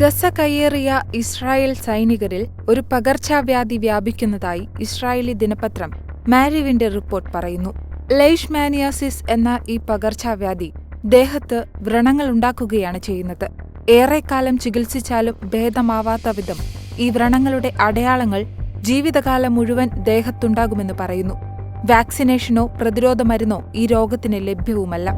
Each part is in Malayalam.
ഗസ കയ്യേറിയ ഇസ്രായേൽ സൈനികരിൽ ഒരു പകർച്ചവ്യാധി വ്യാപിക്കുന്നതായി ഇസ്രായേലി ദിനപത്രം മാരിവിന്റെ റിപ്പോർട്ട് പറയുന്നു. ലൈഷ്മാനിയാസിസ് എന്ന ഈ പകർച്ചവ്യാധി ദേഹത്ത് വ്രണങ്ങളുണ്ടാക്കുകയാണ് ചെയ്യുന്നത്. ഏറെക്കാലം ചികിത്സിച്ചാലും ഭേദമാവാത്ത വിധം ഈ വ്രണങ്ങളുടെ അടയാളങ്ങൾ ജീവിതകാലം മുഴുവൻ ദേഹത്തുണ്ടാകുമെന്ന് പറയുന്നു. വാക്സിനേഷനോ പ്രതിരോധ മരുന്നോ ഈ രോഗത്തിന് ലഭ്യവുമല്ല.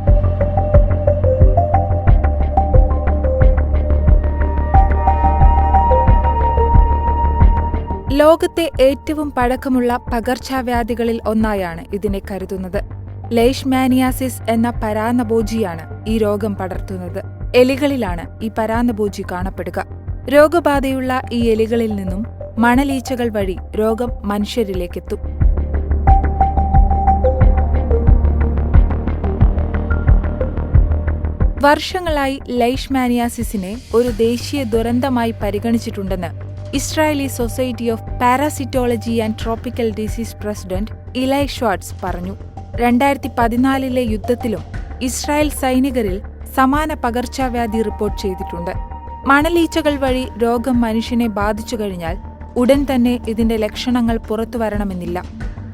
ലോകത്തെ ഏറ്റവും പഴക്കമുള്ള പകർച്ചവ്യാധികളിൽ ഒന്നായാണ് ഇതിനെ കരുതുന്നത്. ലേഷ്മാനിയാസിസ് എന്ന പരാന്നബോജിയാണ് ഈ രോഗം പടർത്തുന്നത്. എലികളിലാണ് ഈ പരാന്നബോജി കാണപ്പെടുക. രോഗബാധയുള്ള ഈ എലികളിൽ നിന്നും മണലീച്ചകൾ വഴി രോഗം മനുഷ്യരിലേക്കെത്തും. വർഷങ്ങളായി ലൈഷ്മാനിയാസിസിനെ ഒരു ദേശീയ ദുരന്തമായി പരിഗണിച്ചിട്ടുണ്ടെന്ന് Israeli Society of Parasitology and Tropical Disease president Eli Schwartz പറഞ്ഞു. രണ്ടായിരത്തി പതിനാലിലെ യുദ്ധത്തിലും ഇസ്രായേൽ സൈനികരിൽ സമാന പകർച്ചവ്യാധി റിപ്പോർട്ട് ചെയ്തിട്ടുണ്ട്. മണലീച്ചകൾ വഴി രോഗം മനുഷ്യനെ ബാധിച്ചു കഴിഞ്ഞാൽ ഉടൻ തന്നെ ഇതിന്റെ ലക്ഷണങ്ങൾ പുറത്തു വരണമെന്നില്ല.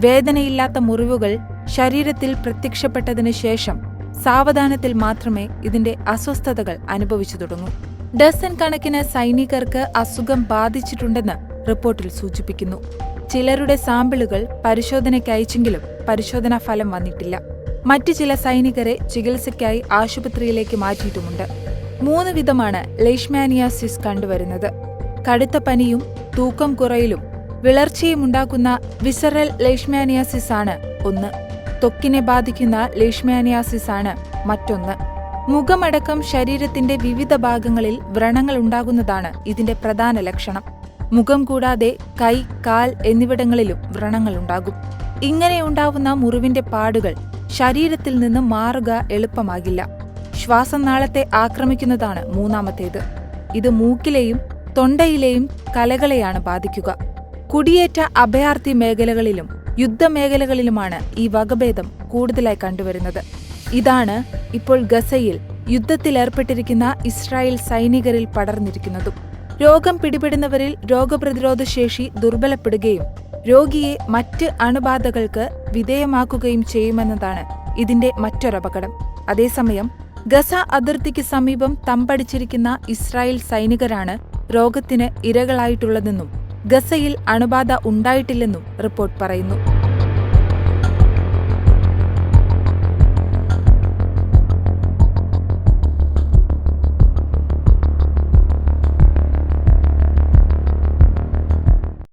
വേദനയില്ലാത്ത മുറിവുകൾ ശരീരത്തിൽ പ്രത്യക്ഷപ്പെട്ടതിനു ശേഷം സാവധാനത്തിൽ മാത്രമേ ഇതിന്റെ അസ്വസ്ഥതകൾ അനുഭവിച്ചു തുടങ്ങൂ. ഡസൻ കണക്കിന് സൈനികർക്ക് അസുഖം ബാധിച്ചിട്ടുണ്ടെന്ന് റിപ്പോർട്ടിൽ സൂചിപ്പിക്കുന്നു. ചിലരുടെ സാമ്പിളുകൾ പരിശോധനയ്ക്ക് അയച്ചെങ്കിലും പരിശോധനാ ഫലം വന്നിട്ടില്ല. മറ്റു ചില സൈനികരെ ചികിത്സയ്ക്കായി ആശുപത്രിയിലേക്ക് മാറ്റിയിട്ടുമുണ്ട്. മൂന്ന് വിധമാണ് ലെയ്ഷ്മാനിയാസിസ് കണ്ടുവരുന്നത്. കടുത്ത പനിയും തൂക്കം കുറയിലും വിളർച്ചയും ഉണ്ടാക്കുന്ന വിസറൽ ലെയ്ഷ്മാനിയാസിസ് ആണ് ഒന്ന്. തൊക്കിനെ ബാധിക്കുന്ന ലെയ്ഷ്മാനിയാസിസ് ആണ് മറ്റൊന്ന്. മുഖമടക്കം ശരീരത്തിന്റെ വിവിധ ഭാഗങ്ങളിൽ വ്രണങ്ങൾ ഉണ്ടാകുന്നതാണ് ഇതിന്റെ പ്രധാന ലക്ഷണം. മുഖം കൂടാതെ കൈ കാൽ എന്നിവിടങ്ങളിലും വ്രണങ്ങൾ ഉണ്ടാകും. ഇങ്ങനെ ഉണ്ടാവുന്ന മുറിവിന്റെ പാടുകൾ ശരീരത്തിൽ നിന്ന് മാറുക എളുപ്പമാകില്ല. ശ്വാസനാളത്തെ ആക്രമിക്കുന്നതാണ് മൂന്നാമത്തേത്. ഇത് മൂക്കിലെയും തൊണ്ടയിലെയും കലകളെയാണ് ബാധിക്കുക. കുടിയേറ്റ അഭയാർത്ഥി മേഖലകളിലും യുദ്ധമേഖലകളിലുമാണ് ഈ വകഭേദം കൂടുതലായി കണ്ടുവരുന്നത്. ഇതാണ് ഇപ്പോൾ ഗസയിൽ യുദ്ധത്തിലേർപ്പെട്ടിരിക്കുന്ന ഇസ്രായേൽ സൈനികരിൽ പടർന്നിരിക്കുന്നതും. രോഗം പിടിപെടുന്നവരിൽ രോഗപ്രതിരോധ ശേഷി ദുർബലപ്പെടുകയും രോഗിയെ മറ്റ് അണുബാധകൾക്ക് വിധേയമാക്കുകയും ചെയ്യുമെന്നതാണ് ഇതിന്റെ മറ്റൊരപകടം. അതേസമയം ഗസ അതിർത്തിക്ക് സമീപം തമ്പടിച്ചിരിക്കുന്ന ഇസ്രായേൽ സൈനികരാണ് രോഗത്തിന് ഇരകളായിട്ടുള്ളതെന്നും ഗസയിൽ അണുബാധ ഉണ്ടായിട്ടില്ലെന്നും റിപ്പോർട്ട് പറയുന്നു.